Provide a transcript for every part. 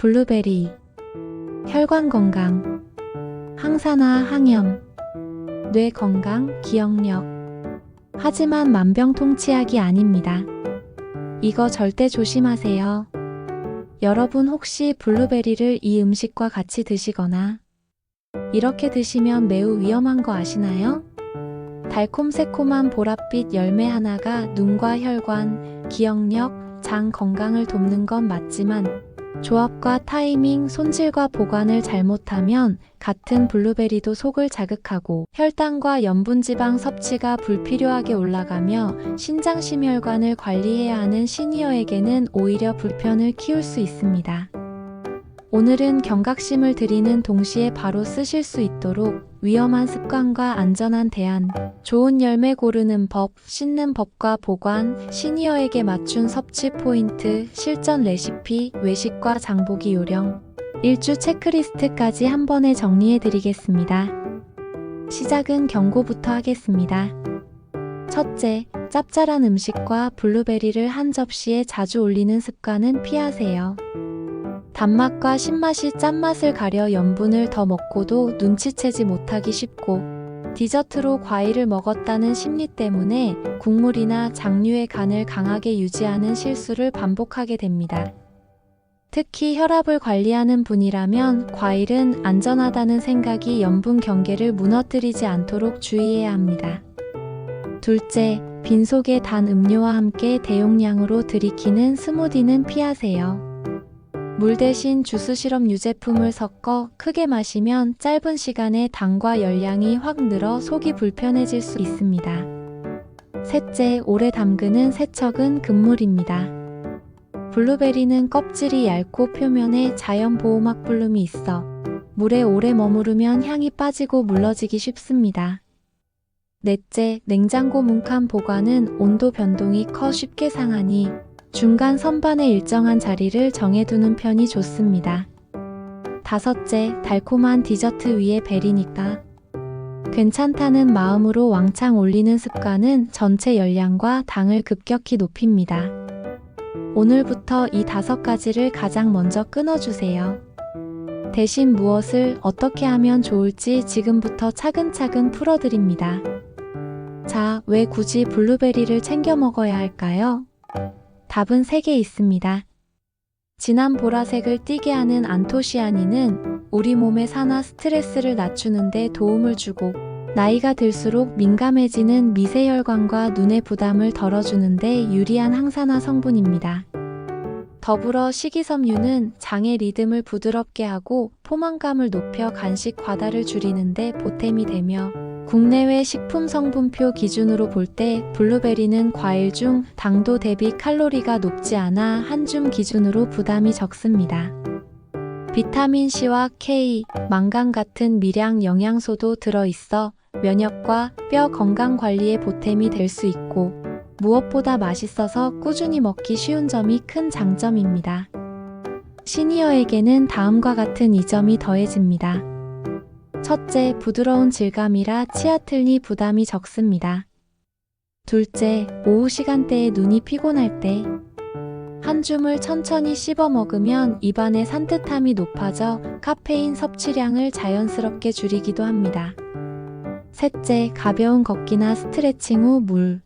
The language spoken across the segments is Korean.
블루베리, 혈관 건강, 항산화 항염, 뇌 건강, 기억력. 하지만 만병통치약이 아닙니다. 이거 절대 조심하세요. 여러분 혹시 블루베리를 이 음식과 같이 드시거나 이렇게 드시면 매우 위험한 거 아시나요? 달콤새콤한 보랏빛 열매 하나가 눈과 혈관, 기억력, 장 건강을 돕는 건 맞지만 조합과 타이밍, 손질과 보관을 잘못하면 같은 블루베리도 속을 자극하고 혈당과 염분지방 섭취가 불필요하게 올라가며 신장심혈관을 관리해야 하는 시니어에게는 오히려 불편을 키울 수 있습니다. 오늘은 경각심을 드리는 동시에 바로 쓰실 수 있도록 위험한 습관과 안전한 대안, 좋은 열매 고르는 법, 씻는 법과 보관, 시니어에게 맞춘 섭취 포인트, 실전 레시피, 외식과 장보기 요령, 일주 체크리스트까지 한 번에 정리해 드리겠습니다. 시작은 경고부터 하겠습니다. 첫째, 짭짤한 음식과 블루베리를 한 접시에 자주 올리는 습관은 피하세요. 단맛과 신맛이 짠맛을 가려 염분을 더 먹고도 눈치채지 못하기 쉽고 디저트로 과일을 먹었다는 심리 때문에 국물이나 장류의 간을 강하게 유지하는 실수를 반복하게 됩니다. 특히 혈압을 관리하는 분이라면 과일은 안전하다는 생각이 염분 경계를 무너뜨리지 않도록 주의해야 합니다. 둘째, 빈속에 단 음료와 함께 대용량으로 들이키는 스무디는 피하세요. 물 대신 주스 시럽 유제품을 섞어 크게 마시면 짧은 시간에 당과 열량이 확 늘어 속이 불편해질 수 있습니다. 셋째, 오래 담그는 세척은 금물입니다. 블루베리는 껍질이 얇고 표면에 자연 보호막 불름이 있어 물에 오래 머무르면 향이 빠지고 물러지기 쉽습니다. 넷째, 냉장고 뭉칸 보관은 온도 변동이 커 쉽게 상하니 중간 선반에 일정한 자리를 정해두는 편이 좋습니다. 다섯째, 달콤한 디저트 위에 베리니까 괜찮다는 마음으로 왕창 올리는 습관은 전체 열량과 당을 급격히 높입니다. 오늘부터 이 다섯 가지를 가장 먼저 끊어주세요. 대신 무엇을 어떻게 하면 좋을지 지금부터 차근차근 풀어드립니다. 자, 왜 굳이 블루베리를 챙겨 먹어야 할까요? 답은 3개 있습니다. 진한 보라색을 띠게 하는 안토시아닌은 우리 몸의 산화 스트레스를 낮추는데 도움을 주고 나이가 들수록 민감해지는 미세혈관과 눈의 부담을 덜어주는데 유리한 항산화 성분입니다. 더불어 식이섬유는 장의 리듬을 부드럽게 하고 포만감을 높여 간식 과다를 줄이는데 보탬이 되며 국내외 식품 성분표 기준으로 볼 때 블루베리는 과일 중 당도 대비 칼로리가 높지 않아 한 줌 기준으로 부담이 적습니다. 비타민C와 K, 망간 같은 미량 영양소도 들어있어 면역과 뼈 건강 관리에 보탬이 될 수 있고 무엇보다 맛있어서 꾸준히 먹기 쉬운 점이 큰 장점입니다. 시니어에게는 다음과 같은 이점이 더해집니다. 첫째, 부드러운 질감이라 치아 틀니 부담이 적습니다. 둘째, 오후 시간대에 눈이 피곤할 때 한 줌을 천천히 씹어 먹으면 입안의 산뜻함이 높아져 카페인 섭취량을 자연스럽게 줄이기도 합니다. 셋째, 가벼운 걷기나 스트레칭 후 물.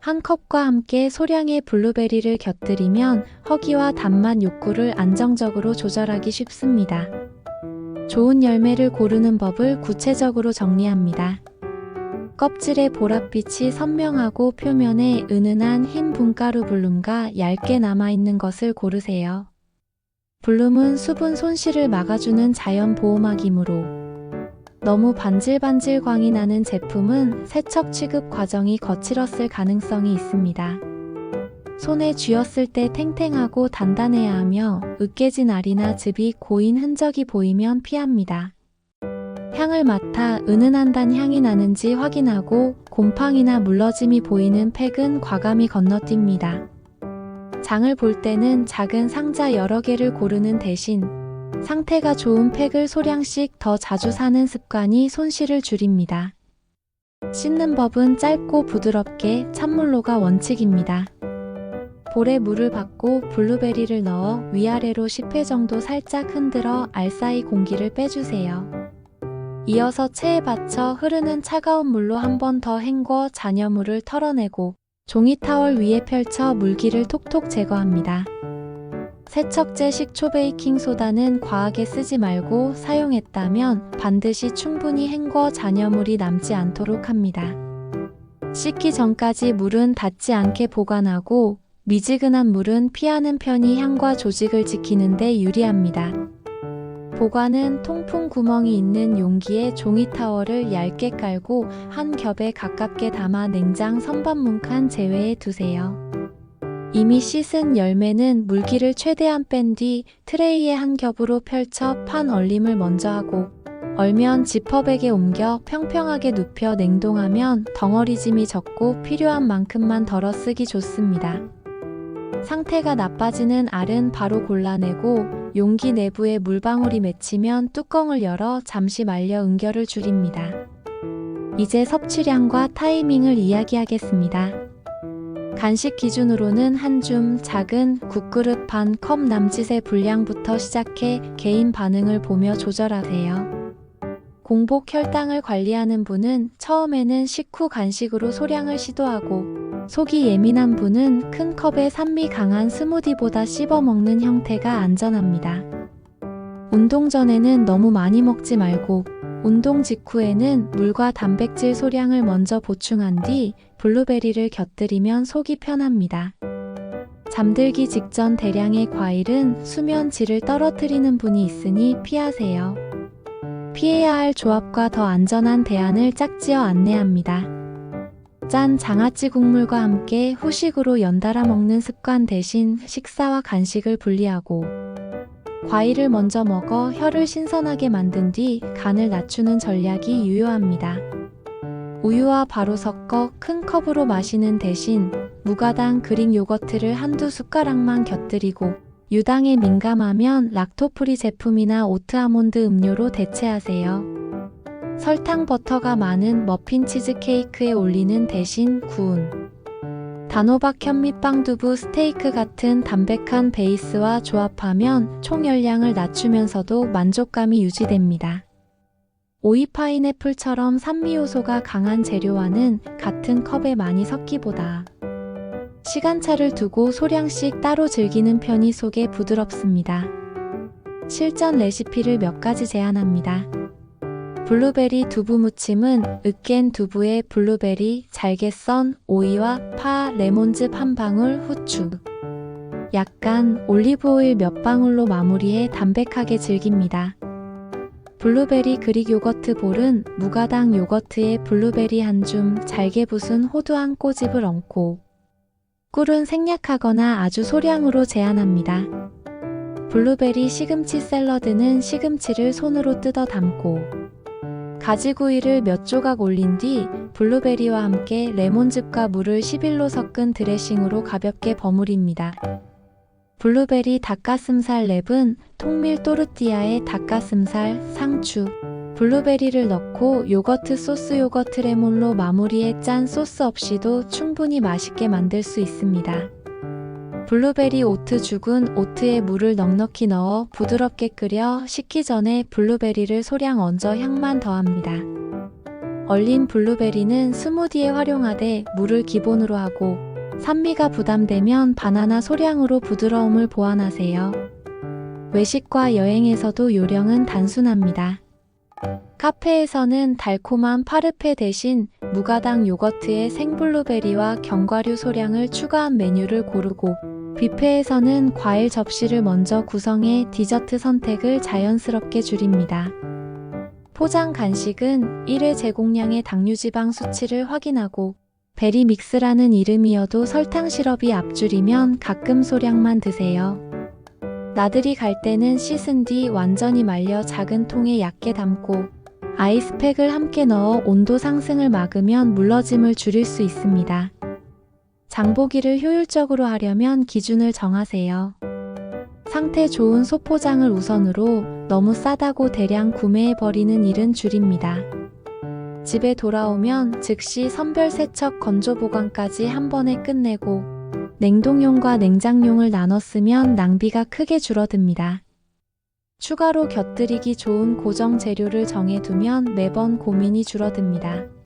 한 컵과 함께 소량의 블루베리를 곁들이면 허기와 단맛 욕구를 안정적으로 조절하기 쉽습니다. 좋은 열매를 고르는 법을 구체적으로 정리합니다. 껍질의 보랏빛이 선명하고 표면에 은은한 흰 분가루 블룸과 얇게 남아있는 것을 고르세요. 블룸은 수분 손실을 막아주는 자연 보호막이므로 너무 반질반질 광이 나는 제품은 세척 취급 과정이 거칠었을 가능성이 있습니다. 손에 쥐었을 때 탱탱하고 단단해야 하며 으깨진 알이나 즙이 고인 흔적이 보이면 피합니다. 향을 맡아 은은한 단 향이 나는지 확인하고 곰팡이나 물러짐이 보이는 팩은 과감히 건너뜁니다. 장을 볼 때는 작은 상자 여러 개를 고르는 대신 상태가 좋은 팩을 소량씩 더 자주 사는 습관이 손실을 줄입니다. 씻는 법은 짧고 부드럽게 찬물로가 원칙입니다. 볼에 물을 받고 블루베리를 넣어 위아래로 10회 정도 살짝 흔들어 알 사이 공기를 빼주세요. 이어서 체에 받쳐 흐르는 차가운 물로 한 번 더 헹궈 잔여물을 털어내고 종이 타월 위에 펼쳐 물기를 톡톡 제거합니다. 세척제 식초 베이킹 소다는 과하게 쓰지 말고 사용했다면 반드시 충분히 헹궈 잔여물이 남지 않도록 합니다. 씻기 전까지 물은 닿지 않게 보관하고 미지근한 물은 피하는 편이 향과 조직을 지키는데 유리합니다. 보관은 통풍 구멍이 있는 용기에 종이 타월을 얇게 깔고 한 겹에 가깝게 담아 냉장 선반문칸 제외해 두세요. 이미 씻은 열매는 물기를 최대한 뺀 뒤 트레이에 한 겹으로 펼쳐 판 얼림을 먼저 하고 얼면 지퍼백에 옮겨 평평하게 눕혀 냉동하면 덩어리짐이 적고 필요한 만큼만 덜어 쓰기 좋습니다. 상태가 나빠지는 알은 바로 골라내고 용기 내부에 물방울이 맺히면 뚜껑을 열어 잠시 말려 응결을 줄입니다. 이제 섭취량과 타이밍을 이야기하겠습니다. 간식 기준으로는 한 줌 작은 국그릇 반 컵 남짓의 분량부터 시작해 개인 반응을 보며 조절하세요. 공복 혈당을 관리하는 분은 처음에는 식후 간식으로 소량을 시도하고 속이 예민한 분은 큰 컵에 산미 강한 스무디보다 씹어 먹는 형태가 안전합니다. 운동 전에는 너무 많이 먹지 말고 운동 직후에는 물과 단백질 소량을 먼저 보충한 뒤 블루베리를 곁들이면 속이 편합니다. 잠들기 직전 대량의 과일은 수면 질을 떨어뜨리는 분이 있으니 피하세요. 피해야 할 조합과 더 안전한 대안을 짝지어 안내합니다. 짠 장아찌 국물과 함께 후식으로 연달아 먹는 습관 대신 식사와 간식을 분리하고 과일을 먼저 먹어 혀를 신선하게 만든 뒤 간을 낮추는 전략이 유효합니다. 우유와 바로 섞어 큰 컵으로 마시는 대신 무가당 그릭 요거트를 한두 숟가락만 곁들이고 유당에 민감하면 락토프리 제품이나 오트 아몬드 음료로 대체하세요. 설탕 버터가 많은 머핀 치즈 케이크에 올리는 대신 구운 단호박 현미빵 두부 스테이크 같은 담백한 베이스와 조합하면 총 열량을 낮추면서도 만족감이 유지됩니다. 오이 파인애플처럼 산미 요소가 강한 재료와는 같은 컵에 많이 섞기보다 시간차를 두고 소량씩 따로 즐기는 편이 속에 부드럽습니다. 실전 레시피를 몇 가지 제안합니다. 블루베리 두부 무침은 으깬 두부에 블루베리, 잘게 썬 오이와 파, 레몬즙 한 방울, 후추, 약간 올리브오일 몇 방울로 마무리해 담백하게 즐깁니다. 블루베리 그릭 요거트 볼은 무가당 요거트에 블루베리 한 줌, 잘게 부순 호두 한 꼬집을 얹고 꿀은 생략하거나 아주 소량으로 제한합니다. 블루베리 시금치 샐러드는 시금치를 손으로 뜯어 담고 가지구이를 몇 조각 올린 뒤 블루베리와 함께 레몬즙과 물을 11로 섞은 드레싱으로 가볍게 버무립니다. 블루베리 닭가슴살 랩은 통밀 또르띠아에 닭가슴살, 상추, 블루베리를 넣고 요거트 소스 요거트 레몬로 마무리해 짠 소스 없이도 충분히 맛있게 만들 수 있습니다. 블루베리 오트 죽은 오트에 물을 넉넉히 넣어 부드럽게 끓여 식기 전에 블루베리를 소량 얹어 향만 더합니다. 얼린 블루베리는 스무디에 활용하되 물을 기본으로 하고 산미가 부담되면 바나나 소량으로 부드러움을 보완하세요. 외식과 여행에서도 요령은 단순합니다. 카페에서는 달콤한 파르페 대신 무가당 요거트에 생블루베리와 견과류 소량을 추가한 메뉴를 고르고 뷔페에서는 과일 접시를 먼저 구성해 디저트 선택을 자연스럽게 줄입니다. 포장 간식은 1회 제공량의 당류지방 수치를 확인하고 베리 믹스라는 이름이어도 설탕 시럽이 앞줄이면 가끔 소량만 드세요. 나들이 갈 때는 씻은 뒤 완전히 말려 작은 통에 얇게 담고 아이스팩을 함께 넣어 온도 상승을 막으면 물러짐을 줄일 수 있습니다. 장보기를 효율적으로 하려면 기준을 정하세요. 상태 좋은 소포장을 우선으로 너무 싸다고 대량 구매해버리는 일은 줄입니다. 집에 돌아오면 즉시 선별 세척 건조 보관까지 한 번에 끝내고 냉동용과 냉장용을 나눠 쓰면 낭비가 크게 줄어듭니다. 추가로 곁들이기 좋은 고정 재료를 정해두면 매번 고민이 줄어듭니다.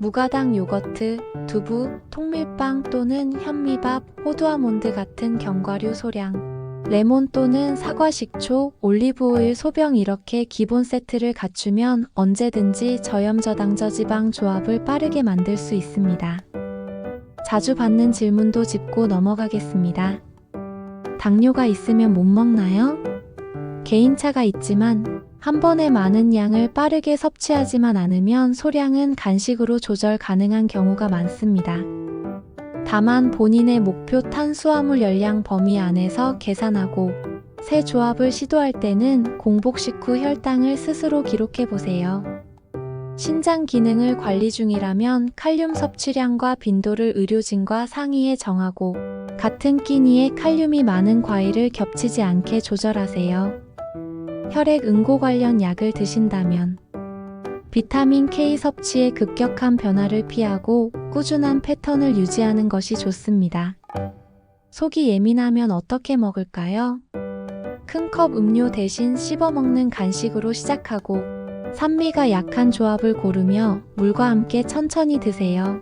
무가당 요거트, 두부, 통밀빵 또는 현미밥, 호두아몬드 같은 견과류 소량, 레몬 또는 사과 식초, 올리브오일 소병 이렇게 기본 세트를 갖추면 언제든지 저염저당 저지방 조합을 빠르게 만들 수 있습니다. 자주 받는 질문도 짚고 넘어가겠습니다. 당뇨가 있으면 못 먹나요? 개인차가 있지만 한 번에 많은 양을 빠르게 섭취하지만 않으면 소량은 간식으로 조절 가능한 경우가 많습니다. 다만 본인의 목표 탄수화물 열량 범위 안에서 계산하고 새 조합을 시도할 때는 공복 식 후 혈당을 스스로 기록해 보세요. 신장 기능을 관리 중이라면 칼륨 섭취량과 빈도를 의료진과 상의해 정하고 같은 끼니에 칼륨이 많은 과일을 겹치지 않게 조절하세요. 혈액 응고 관련 약을 드신다면 비타민 K 섭취의 급격한 변화를 피하고 꾸준한 패턴을 유지하는 것이 좋습니다. 속이 예민하면 어떻게 먹을까요? 큰 컵 음료 대신 씹어 먹는 간식으로 시작하고 산미가 약한 조합을 고르며 물과 함께 천천히 드세요.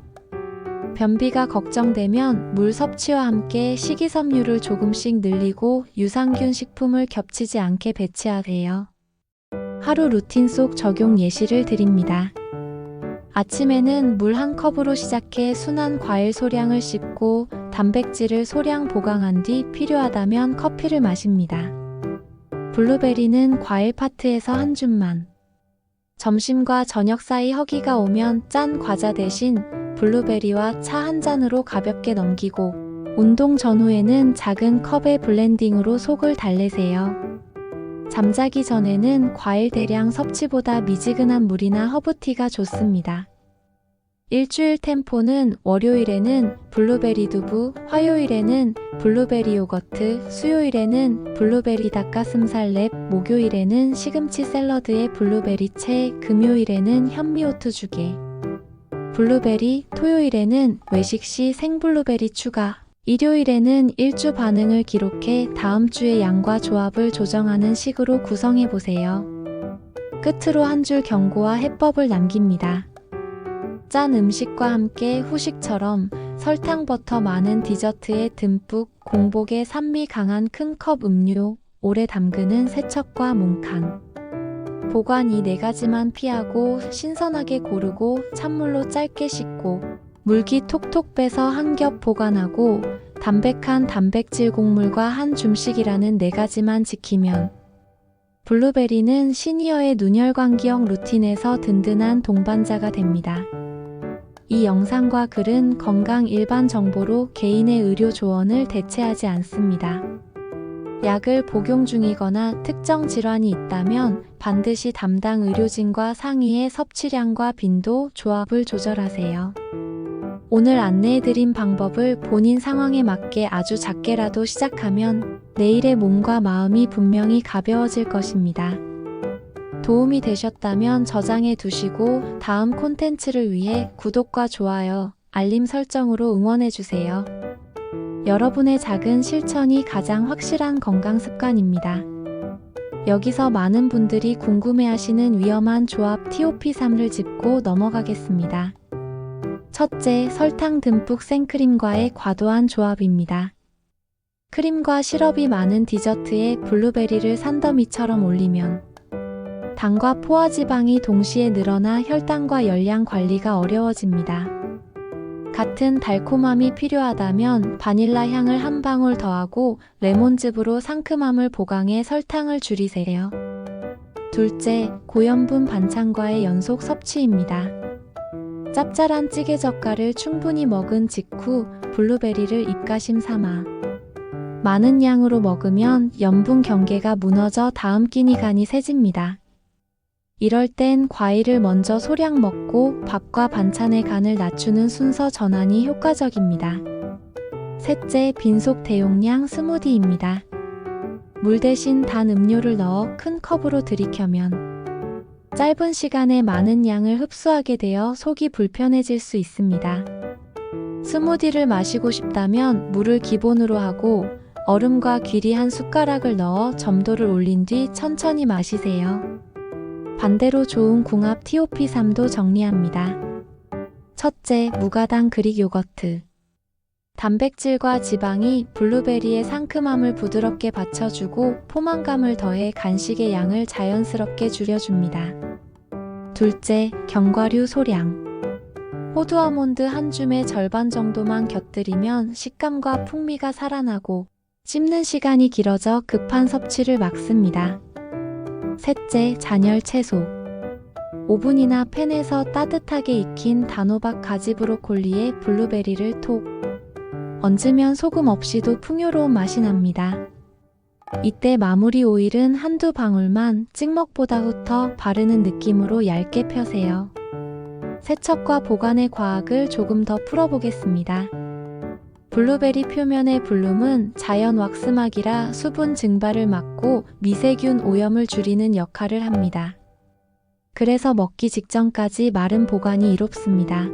변비가 걱정되면 물 섭취와 함께 식이섬유를 조금씩 늘리고 유산균 식품을 겹치지 않게 배치하세요. 하루 루틴 속 적용 예시를 드립니다. 아침에는 물 한 컵으로 시작해 순한 과일 소량을 씹고 단백질을 소량 보강한 뒤 필요하다면 커피를 마십니다. 블루베리는 과일 파트에서 한 줌만. 점심과 저녁 사이 허기가 오면 짠 과자 대신 블루베리와 차 한 잔으로 가볍게 넘기고 운동 전후에는 작은 컵의 블렌딩으로 속을 달래세요. 잠자기 전에는 과일 대량 섭취보다 미지근한 물이나 허브티가 좋습니다. 일주일 템포는 월요일에는 블루베리 두부, 화요일에는 블루베리 요거트, 수요일에는 블루베리 닭가슴살 랩, 목요일에는 시금치 샐러드에 블루베리 채, 금요일에는 현미오트 주게. 블루베리, 토요일에는 외식 시 생블루베리 추가, 일요일에는 일주 반응을 기록해 다음 주의 양과 조합을 조정하는 식으로 구성해 보세요. 끝으로 한 줄 경고와 해법을 남깁니다. 짠 음식과 함께 후식처럼 설탕 버터 많은 디저트에 듬뿍 공복에 산미 강한 큰 컵 음료, 오래 담그는 세척과 몽칸. 보관 이 네 가지만 피하고 신선하게 고르고 찬물로 짧게 씻고 물기 톡톡 빼서 한 겹 보관하고 담백한 단백질 곡물과 한 줌씩이라는 네 가지만 지키면 블루베리는 시니어의 눈열광기형 루틴에서 든든한 동반자가 됩니다. 이 영상과 글은 건강 일반 정보로 개인의 의료 조언을 대체하지 않습니다. 약을 복용 중이거나 특정 질환이 있다면 반드시 담당 의료진과 상의해 섭취량과 빈도, 조합을 조절하세요. 오늘 안내해드린 방법을 본인 상황에 맞게 아주 작게라도 시작하면 내일의 몸과 마음이 분명히 가벼워질 것입니다. 도움이 되셨다면 저장해 두시고 다음 콘텐츠를 위해 구독과 좋아요, 알림 설정으로 응원해 주세요. 여러분의 작은 실천이 가장 확실한 건강 습관입니다. 여기서 많은 분들이 궁금해하시는 위험한 조합 TOP3를 짚고 넘어가겠습니다. 첫째, 설탕 듬뿍 생크림과의 과도한 조합입니다. 크림과 시럽이 많은 디저트에 블루베리를 산더미처럼 올리면 당과 포화 지방이 동시에 늘어나 혈당과 열량 관리가 어려워집니다. 같은 달콤함이 필요하다면 바닐라 향을 한 방울 더하고 레몬즙으로 상큼함을 보강해 설탕을 줄이세요. 둘째, 고염분 반찬과의 연속 섭취입니다. 짭짤한 찌개 젓갈을 충분히 먹은 직후 블루베리를 입가심 삼아 많은 양으로 먹으면 염분 경계가 무너져 다음 끼니 간이 세집니다. 이럴 땐 과일을 먼저 소량 먹고 밥과 반찬의 간을 낮추는 순서 전환이 효과적입니다. 셋째, 빈속 대용량 스무디입니다. 물 대신 단 음료를 넣어 큰 컵으로 들이켜면 짧은 시간에 많은 양을 흡수하게 되어 속이 불편해질 수 있습니다. 스무디를 마시고 싶다면 물을 기본으로 하고 얼음과 귀리 한 숟가락을 넣어 점도를 올린 뒤 천천히 마시세요. 반대로 좋은 궁합 TOP3도 정리합니다. 첫째, 무가당 그릭 요거트. 단백질과 지방이 블루베리의 상큼함을 부드럽게 받쳐주고 포만감을 더해 간식의 양을 자연스럽게 줄여줍니다. 둘째, 견과류 소량. 호두 아몬드 한 줌의 절반 정도만 곁들이면 식감과 풍미가 살아나고 씹는 시간이 길어져 급한 섭취를 막습니다. 셋째, 잔열 채소. 오븐이나 팬에서 따뜻하게 익힌 단호박 가지 브로콜리에 블루베리를 톡 얹으면 소금 없이도 풍요로운 맛이 납니다. 이때 마무리 오일은 한두 방울만 찍먹보다 훑어 바르는 느낌으로 얇게 펴세요. 세척과 보관의 과학을 조금 더 풀어보겠습니다. 블루베리 표면의 블룸은 자연 왁스막이라 수분 증발을 막고 미세균 오염을 줄이는 역할을 합니다. 그래서 먹기 직전까지 마른 보관이 이롭습니다.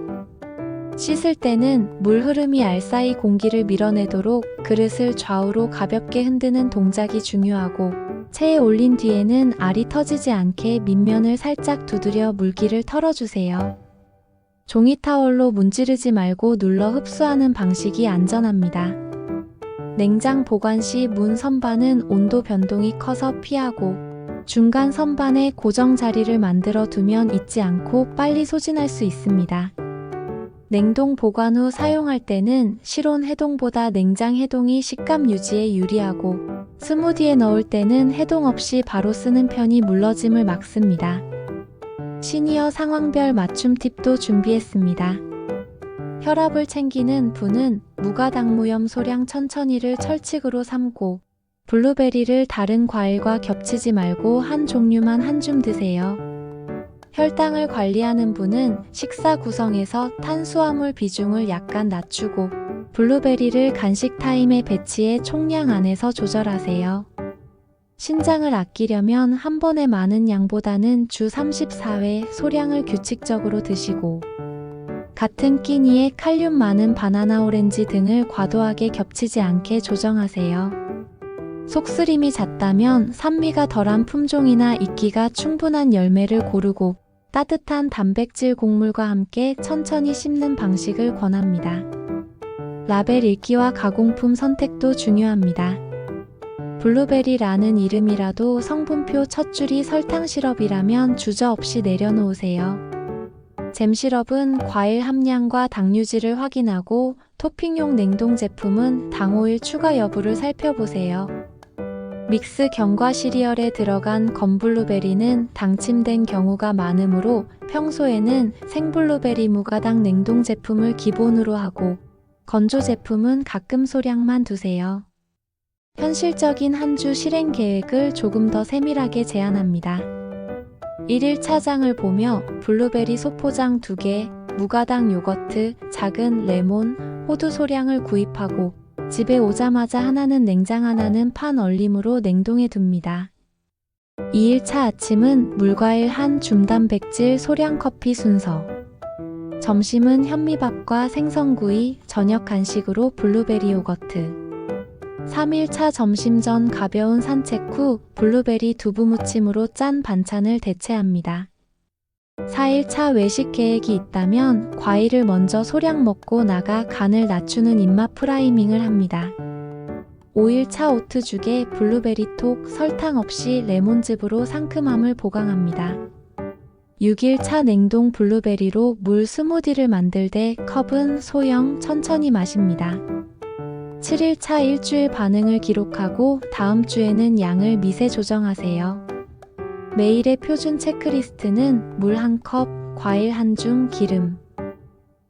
씻을 때는 물 흐름이 알싸이 공기를 밀어내도록 그릇을 좌우로 가볍게 흔드는 동작이 중요하고 체에 올린 뒤에는 알이 터지지 않게 밑면을 살짝 두드려 물기를 털어주세요. 종이 타월로 문지르지 말고 눌러 흡수하는 방식이 안전합니다. 냉장 보관 시 문 선반은 온도 변동이 커서 피하고 중간 선반에 고정 자리를 만들어 두면 잊지 않고 빨리 소진할 수 있습니다. 냉동 보관 후 사용할 때는 실온 해동보다 냉장 해동이 식감 유지에 유리하고 스무디에 넣을 때는 해동 없이 바로 쓰는 편이 물러짐을 막습니다. 시니어 상황별 맞춤 팁도 준비했습니다. 혈압을 챙기는 분은 무가당무염 소량 천천히를 철칙으로 삼고 블루베리를 다른 과일과 겹치지 말고 한 종류만 한 줌 드세요. 혈당을 관리하는 분은 식사 구성에서 탄수화물 비중을 약간 낮추고 블루베리를 간식 타임에 배치해 총량 안에서 조절하세요. 신장을 아끼려면 한 번에 많은 양보다는 주 34회 소량을 규칙적으로 드시고 같은 끼니에 칼륨 많은 바나나 오렌지 등을 과도하게 겹치지 않게 조정하세요. 속쓰림이 잦다면 산미가 덜한 품종이나 익기가 충분한 열매를 고르고 따뜻한 단백질 곡물과 함께 천천히 씹는 방식을 권합니다. 라벨 읽기와 가공품 선택도 중요합니다. 블루베리라는 이름이라도 성분표 첫 줄이 설탕 시럽이라면 주저없이 내려놓으세요. 잼 시럽은 과일 함량과 당류질을 확인하고 토핑용 냉동 제품은 당오일 추가 여부를 살펴보세요. 믹스 견과 시리얼에 들어간 건블루베리는 당침된 경우가 많으므로 평소에는 생블루베리 무가당 냉동 제품을 기본으로 하고 건조 제품은 가끔 소량만 두세요. 현실적인 한 주 실행 계획을 조금 더 세밀하게 제안합니다. 1일 차장을 보며 블루베리 소포장 2개, 무가당 요거트, 작은 레몬, 호두 소량을 구입하고 집에 오자마자 하나는 냉장 하나는 판 얼림으로 냉동해 둡니다. 2일차 아침은 물과일 한 줌단백질 소량 커피 순서. 점심은 현미밥과 생선구이, 저녁 간식으로 블루베리 요거트. 3일차 점심 전 가벼운 산책 후 블루베리 두부 무침으로 짠 반찬을 대체합니다. 4일차 외식 계획이 있다면 과일을 먼저 소량 먹고 나가 간을 낮추는 입맛 프라이밍을 합니다. 5일차 오트죽에 블루베리 톡, 설탕 없이 레몬즙으로 상큼함을 보강합니다. 6일차 냉동 블루베리로 물 스무디를 만들 때 컵은 소형 천천히 마십니다. 7일차 일주일 반응을 기록하고 다음 주에는 양을 미세 조정하세요. 매일의 표준 체크리스트는 물 한 컵, 과일 한 줌, 기름.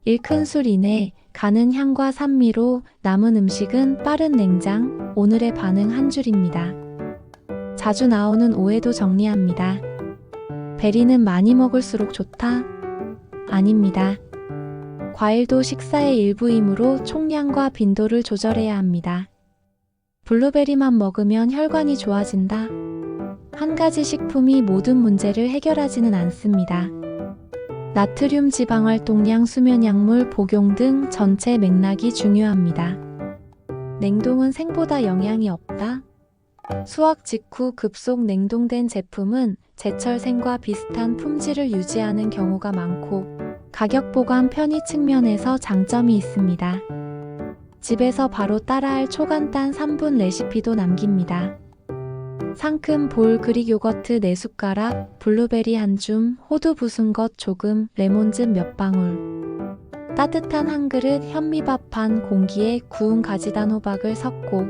1큰술 이내 가는 향과 산미로 남은 음식은 빠른 냉장, 오늘의 반응 한 줄입니다. 자주 나오는 오해도 정리합니다. 베리는 많이 먹을수록 좋다? 아닙니다. 과일도 식사의 일부이므로 총량과 빈도를 조절해야 합니다. 블루베리만 먹으면 혈관이 좋아진다. 한 가지 식품이 모든 문제를 해결하지는 않습니다. 나트륨 지방 활동량 수면 약물 복용 등 전체 맥락이 중요합니다. 냉동은 생보다 영향이 없다. 수확 직후 급속 냉동된 제품은 제철 생과 비슷한 품질을 유지하는 경우가 많고 가격 보관 편의 측면에서 장점이 있습니다. 집에서 바로 따라할 초간단 3분 레시피도 남깁니다. 상큼 볼 그릭 요거트 4숟가락, 블루베리 한 줌, 호두 부순 것 조금, 레몬즙 몇 방울. 따뜻한 한 그릇 현미밥 반 공기에 구운 가지단 호박을 섞고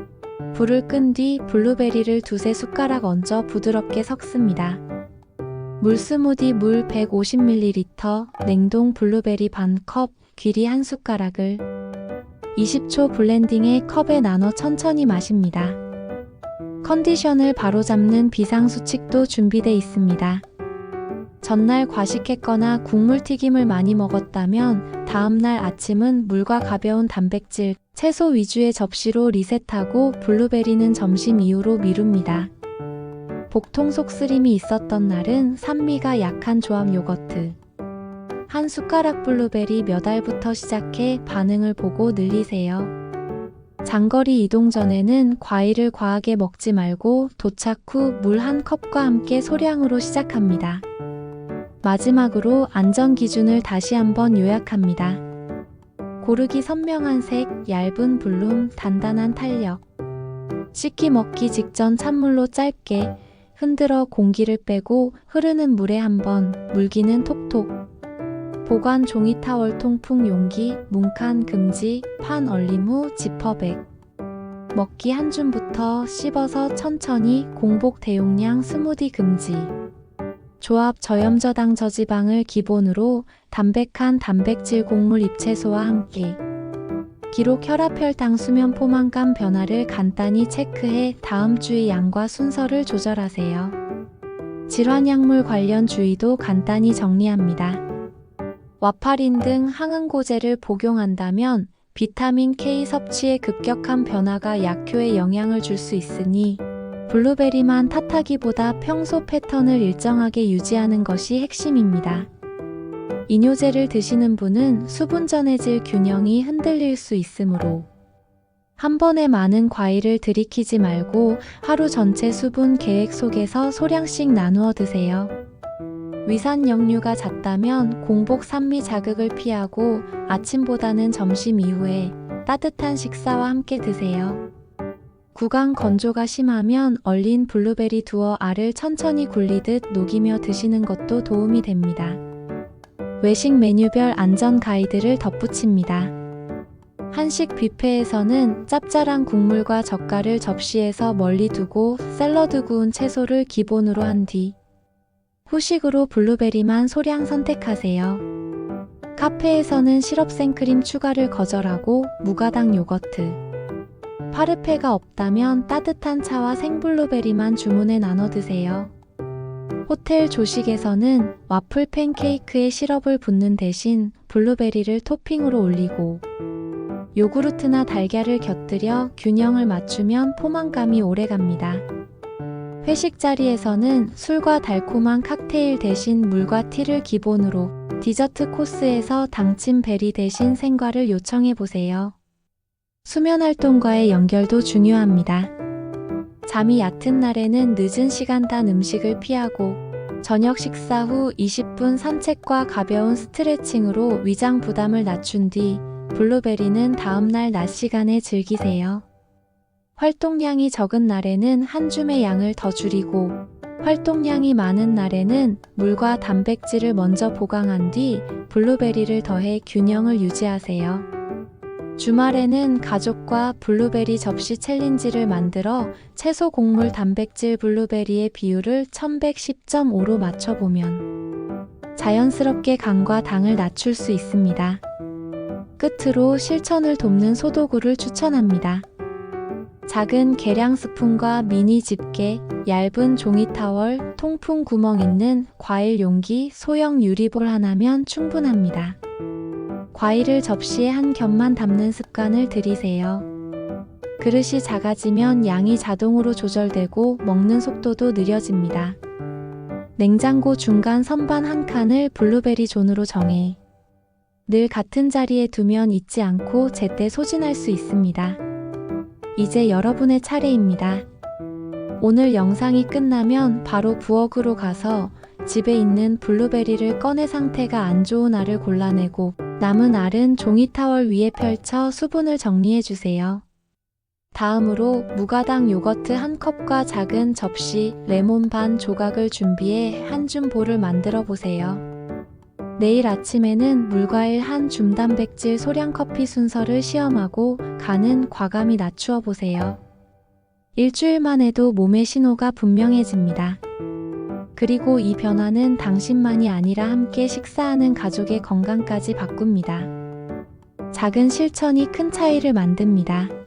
불을 끈 뒤 블루베리를 두세 숟가락 얹어 부드럽게 섞습니다. 물 스무디 물 150ml, 냉동 블루베리 반 컵, 귀리 한 숟가락을 20초 블렌딩해 컵에 나눠 천천히 마십니다. 컨디션을 바로잡는 비상수칙도 준비돼 있습니다. 전날 과식했거나 국물튀김을 많이 먹었다면 다음날 아침은 물과 가벼운 단백질, 채소 위주의 접시로 리셋하고 블루베리는 점심 이후로 미룹니다. 복통 속쓰림이 있었던 날은 산미가 약한 조합 요거트. 한 숟가락 블루베리 몇 알부터 시작해 반응을 보고 늘리세요. 장거리 이동 전에는 과일을 과하게 먹지 말고 도착 후 물 한 컵과 함께 소량으로 시작합니다. 마지막으로 안전 기준을 다시 한번 요약합니다. 고르기 선명한 색, 얇은 블룸, 단단한 탄력. 씻기 먹기 직전 찬물로 짧게 흔들어 공기를 빼고 흐르는 물에 한번 물기는 톡톡. 보관 종이 타월 통풍 용기, 문칸 금지, 판 얼림 후 지퍼백. 먹기 한 줌부터 씹어서 천천히 공복 대용량 스무디 금지. 조합 저염저당 저지방을 기본으로 담백한 단백질 곡물 잎채소와 함께 기록 혈압 혈당 수면 포만감 변화를 간단히 체크해 다음 주의 양과 순서를 조절하세요. 질환 약물 관련 주의도 간단히 정리합니다. 와파린 등 항응고제를 복용한다면 비타민 K 섭취에 급격한 변화가 약효에 영향을 줄 수 있으니 블루베리만 탓하기보다 평소 패턴을 일정하게 유지하는 것이 핵심입니다. 이뇨제를 드시는 분은 수분 전해질 균형이 흔들릴 수 있으므로 한 번에 많은 과일을 들이키지 말고 하루 전체 수분 계획 속에서 소량씩 나누어 드세요. 위산 역류가 잦다면 공복 산미 자극을 피하고 아침보다는 점심 이후에 따뜻한 식사와 함께 드세요. 구강 건조가 심하면 얼린 블루베리 두어 알을 천천히 굴리듯 녹이며 드시는 것도 도움이 됩니다. 외식 메뉴별 안전 가이드를 덧붙입니다. 한식 뷔페에서는 짭짤한 국물과 젓갈을 접시에서 멀리 두고 샐러드 구운 채소를 기본으로 한 뒤 후식으로 블루베리만 소량 선택하세요. 카페에서는 시럽 생크림 추가를 거절하고 무가당 요거트. 파르페가 없다면 따뜻한 차와 생블루베리만 주문해 나눠 드세요. 호텔 조식에서는 와플 팬케이크에 시럽을 붓는 대신 블루베리를 토핑으로 올리고 요구르트나 달걀을 곁들여 균형을 맞추면 포만감이 오래 갑니다. 회식 자리에서는 술과 달콤한 칵테일 대신 물과 티를 기본으로 디저트 코스에서 당친 베리 대신 생과를 요청해 보세요. 수면 활동과의 연결도 중요합니다. 잠이 얕은 날에는 늦은 시간 단 음식을 피하고 저녁 식사 후 20분 산책과 가벼운 스트레칭으로 위장 부담을 낮춘 뒤 블루베리는 다음날 낮 시간에 즐기세요. 활동량이 적은 날에는 한 줌의 양을 더 줄이고 활동량이 많은 날에는 물과 단백질을 먼저 보강한 뒤 블루베리를 더해 균형을 유지하세요. 주말에는 가족과 블루베리 접시 챌린지를 만들어 채소 곡물 단백질 블루베리의 비율을 1110.5로 맞춰보면 자연스럽게 간과 당을 낮출 수 있습니다. 끝으로 실천을 돕는 소도구를 추천합니다. 작은 계량 스푼과 미니 집게, 얇은 종이 타월, 통풍 구멍 있는 과일 용기, 소형 유리볼 하나면 충분합니다. 과일을 접시에 한 겹만 담는 습관을 들이세요. 그릇이 작아지면 양이 자동으로 조절되고 먹는 속도도 느려집니다. 냉장고 중간 선반 한 칸을 블루베리 존으로 정해 늘 같은 자리에 두면 잊지 않고 제때 소진할 수 있습니다. 이제 여러분의 차례입니다. 오늘 영상이 끝나면 바로 부엌으로 가서 집에 있는 블루베리를 꺼내 상태가 안 좋은 알을 골라내고 남은 알은 종이 타월 위에 펼쳐 수분을 정리해 주세요. 다음으로 무가당 요거트 한 컵과 작은 접시 레몬 반 조각을 준비해 한 줌 볼을 만들어 보세요. 내일 아침에는 물과일 한 줌 단백질 소량 커피 순서를 시험하고 간은 과감히 낮추어 보세요. 일주일만 해도 몸의 신호가 분명해집니다. 그리고 이 변화는 당신만이 아니라 함께 식사하는 가족의 건강까지 바꿉니다. 작은 실천이 큰 차이를 만듭니다.